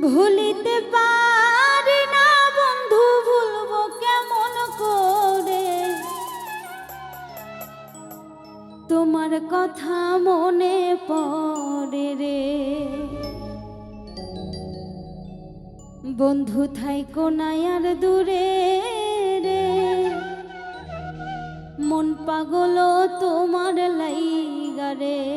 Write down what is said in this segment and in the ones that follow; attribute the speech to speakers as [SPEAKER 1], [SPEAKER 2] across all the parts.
[SPEAKER 1] ভুলিতে পারি না বন্ধু, ভুলব কেমন করে? তোমার কথা মনে পড়ে রে। বন্ধু, থাইকো আর দূরে রে। মন পাগল তোমার লাইগা রে।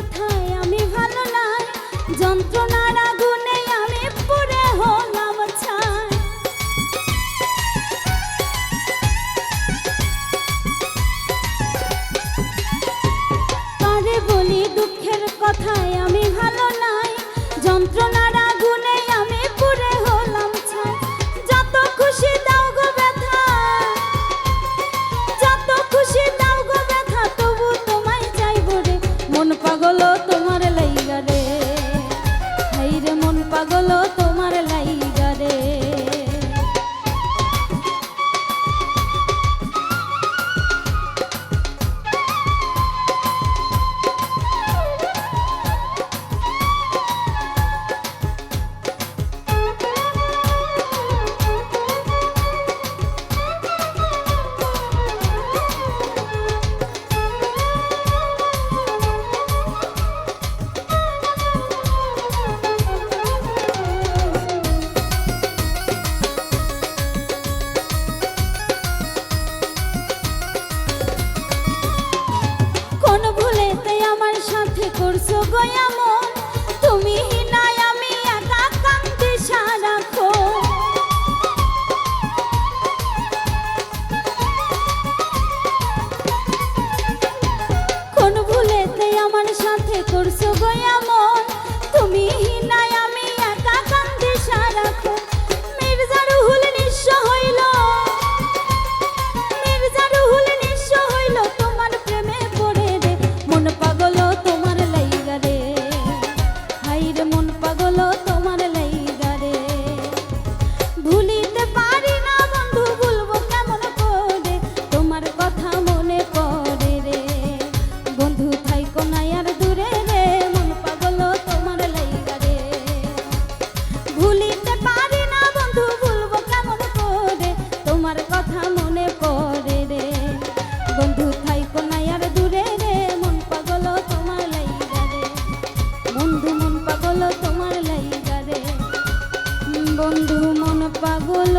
[SPEAKER 1] কথায় আমি ভালো না যন্ত্রণা Goyamu. বন্ধু মন পাগল